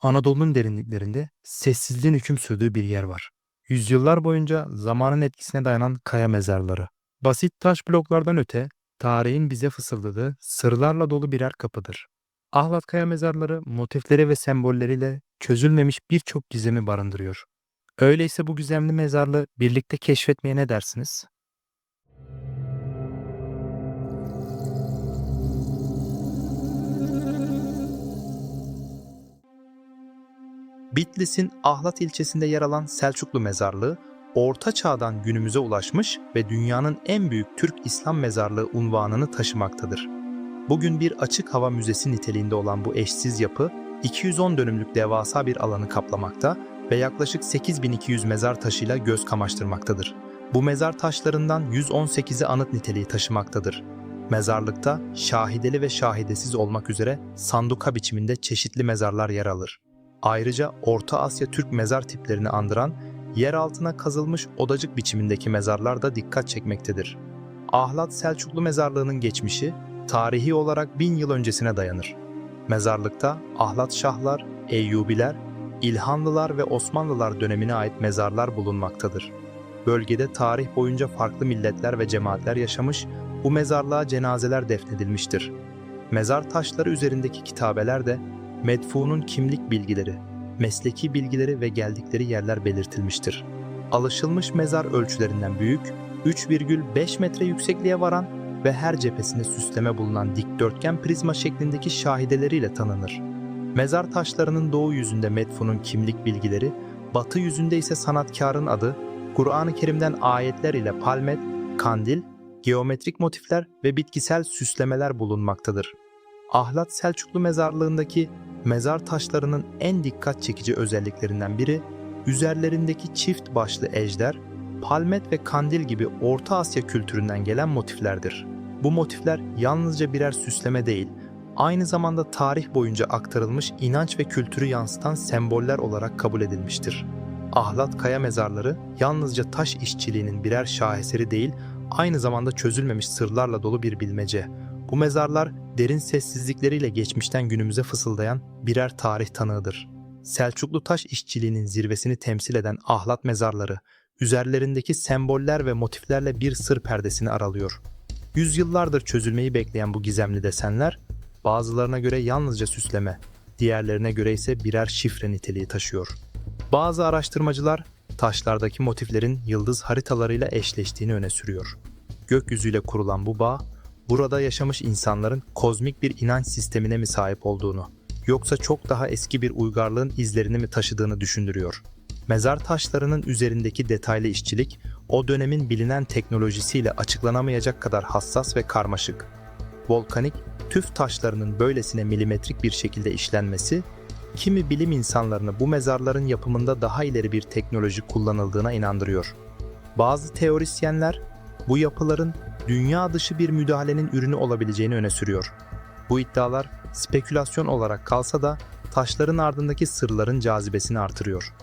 Anadolu'nun derinliklerinde sessizliğin hüküm sürdüğü bir yer var. Yüzyıllar boyunca zamanın etkisine dayanan kaya mezarları. Basit taş bloklardan öte, tarihin bize fısıldadığı sırlarla dolu birer kapıdır. Ahlat Kaya mezarları motifleri ve sembolleriyle çözülmemiş birçok gizemi barındırıyor. Öyleyse bu gizemli mezarlığı birlikte keşfetmeye ne dersiniz? Bitlis'in Ahlat ilçesinde yer alan Selçuklu Mezarlığı, Orta Çağ'dan günümüze ulaşmış ve dünyanın en büyük Türk İslam mezarlığı unvanını taşımaktadır. Bugün bir açık hava müzesi niteliğinde olan bu eşsiz yapı, 210 dönümlük devasa bir alanı kaplamakta ve yaklaşık 8200 mezar taşıyla göz kamaştırmaktadır. Bu mezar taşlarından 118'i anıt niteliği taşımaktadır. Mezarlıkta şahideli ve şahidesiz olmak üzere sanduka biçiminde çeşitli mezarlar yer alır. Ayrıca Orta Asya Türk mezar tiplerini andıran yer altına kazılmış odacık biçimindeki mezarlar da dikkat çekmektedir. Ahlat Selçuklu mezarlığının geçmişi tarihi olarak bin yıl öncesine dayanır. Mezarlıkta Ahlat Şahlar, Eyyubiler, İlhanlılar ve Osmanlılar dönemine ait mezarlar bulunmaktadır. Bölgede tarih boyunca farklı milletler ve cemaatler yaşamış, bu mezarlığa cenazeler defnedilmiştir. Mezar taşları üzerindeki kitabeler de medfunun kimlik bilgileri, mesleki bilgileri ve geldikleri yerler belirtilmiştir. Alışılmış mezar ölçülerinden büyük, 3,5 metre yüksekliğe varan ve her cephesinde süsleme bulunan dikdörtgen prizma şeklindeki şahideleriyle tanınır. Mezar taşlarının doğu yüzünde medfunun kimlik bilgileri, batı yüzünde ise sanatkarın adı, Kur'an-ı Kerim'den ayetler ile palmet, kandil, geometrik motifler ve bitkisel süslemeler bulunmaktadır. Ahlat Selçuklu mezarlığındaki mezar taşlarının en dikkat çekici özelliklerinden biri, üzerlerindeki çift başlı ejder, palmet ve kandil gibi Orta Asya kültüründen gelen motiflerdir. Bu motifler yalnızca birer süsleme değil, aynı zamanda tarih boyunca aktarılmış inanç ve kültürü yansıtan semboller olarak kabul edilmiştir. Ahlat Kaya mezarları yalnızca taş işçiliğinin birer şaheseri değil, aynı zamanda çözülmemiş sırlarla dolu bir bilmece. Bu mezarlar derin sessizlikleriyle geçmişten günümüze fısıldayan birer tarih tanığıdır. Selçuklu taş işçiliğinin zirvesini temsil eden ahlat mezarları, üzerlerindeki semboller ve motiflerle bir sır perdesini aralıyor. Yüzyıllardır çözülmeyi bekleyen bu gizemli desenler, bazılarına göre yalnızca süsleme, diğerlerine göre ise birer şifre niteliği taşıyor. Bazı araştırmacılar, taşlardaki motiflerin yıldız haritalarıyla eşleştiğini öne sürüyor. Gökyüzüyle kurulan bu bağ, burada yaşamış insanların kozmik bir inanç sistemine mi sahip olduğunu, yoksa çok daha eski bir uygarlığın izlerini mi taşıdığını düşündürüyor. Mezar taşlarının üzerindeki detaylı işçilik, o dönemin bilinen teknolojisiyle açıklanamayacak kadar hassas ve karmaşık. Volkanik, tüf taşlarının böylesine milimetrik bir şekilde işlenmesi, kimi bilim insanlarını bu mezarların yapımında daha ileri bir teknoloji kullanıldığına inandırıyor. Bazı teorisyenler, bu yapıların dünya dışı bir müdahalenin ürünü olabileceğini öne sürüyor. Bu iddialar spekülasyon olarak kalsa da taşların ardındaki sırların cazibesini artırıyor.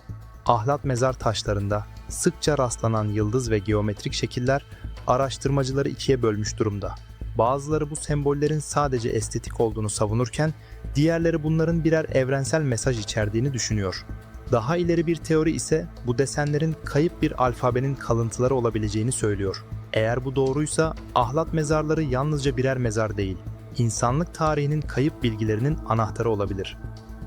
Ahlat mezar taşlarında sıkça rastlanan yıldız ve geometrik şekiller araştırmacıları ikiye bölmüş durumda. Bazıları bu sembollerin sadece estetik olduğunu savunurken diğerleri bunların birer evrensel mesaj içerdiğini düşünüyor. Daha ileri bir teori ise bu desenlerin kayıp bir alfabenin kalıntıları olabileceğini söylüyor. Eğer bu doğruysa ahlat mezarları yalnızca birer mezar değil, insanlık tarihinin kayıp bilgilerinin anahtarı olabilir.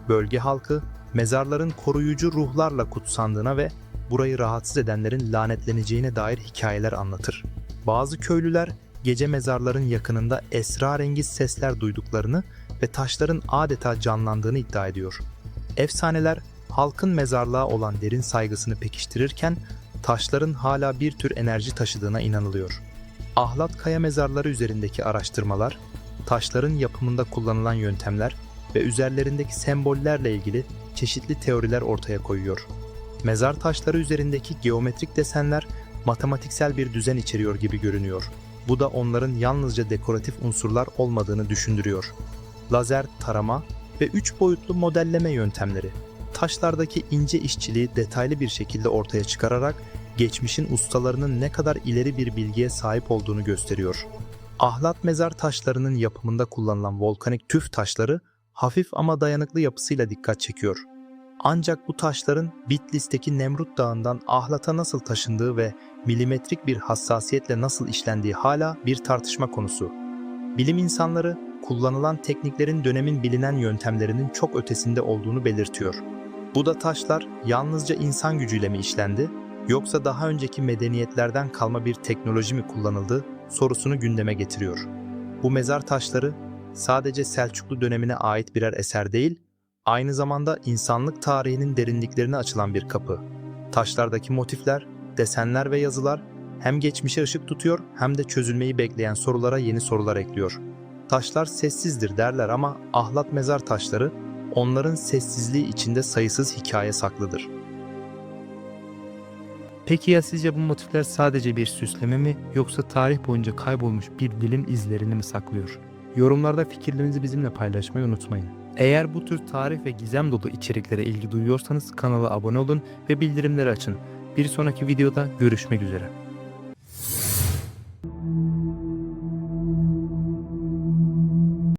Bölge halkı mezarların koruyucu ruhlarla kutsandığına ve burayı rahatsız edenlerin lanetleneceğine dair hikayeler anlatır. Bazı köylüler gece mezarların yakınında esrarengiz sesler duyduklarını ve taşların adeta canlandığını iddia ediyor. Efsaneler halkın mezarlığa olan derin saygısını pekiştirirken taşların hala bir tür enerji taşıdığına inanılıyor. Ahlat kaya mezarları üzerindeki araştırmalar, taşların yapımında kullanılan yöntemler ve üzerlerindeki sembollerle ilgili çeşitli teoriler ortaya koyuyor. Mezar taşları üzerindeki geometrik desenler matematiksel bir düzen içeriyor gibi görünüyor. Bu da onların yalnızca dekoratif unsurlar olmadığını düşündürüyor. Lazer tarama ve üç boyutlu modelleme yöntemleri taşlardaki ince işçiliği detaylı bir şekilde ortaya çıkararak geçmişin ustalarının ne kadar ileri bir bilgiye sahip olduğunu gösteriyor. Ahlat mezar taşlarının yapımında kullanılan volkanik tüf taşları hafif ama dayanıklı yapısıyla dikkat çekiyor. Ancak bu taşların Bitlis'teki Nemrut Dağı'ndan Ahlat'a nasıl taşındığı ve milimetrik bir hassasiyetle nasıl işlendiği hala bir tartışma konusu. Bilim insanları kullanılan tekniklerin dönemin bilinen yöntemlerinin çok ötesinde olduğunu belirtiyor. Bu da taşlar yalnızca insan gücüyle mi işlendi yoksa daha önceki medeniyetlerden kalma bir teknoloji mi kullanıldı sorusunu gündeme getiriyor. Bu mezar taşları sadece Selçuklu dönemine ait birer eser değil, aynı zamanda insanlık tarihinin derinliklerine açılan bir kapı. Taşlardaki motifler, desenler ve yazılar hem geçmişe ışık tutuyor hem de çözülmeyi bekleyen sorulara yeni sorular ekliyor. Taşlar sessizdir derler ama ahlat mezar taşları onların sessizliği içinde sayısız hikaye saklıdır. Peki ya sizce bu motifler sadece bir süsleme mi yoksa tarih boyunca kaybolmuş bir dilin izlerini mi saklıyor? Yorumlarda fikirlerinizi bizimle paylaşmayı unutmayın. Eğer bu tür tarih ve gizem dolu içeriklere ilgi duyuyorsanız kanala abone olun ve bildirimleri açın. Bir sonraki videoda görüşmek üzere.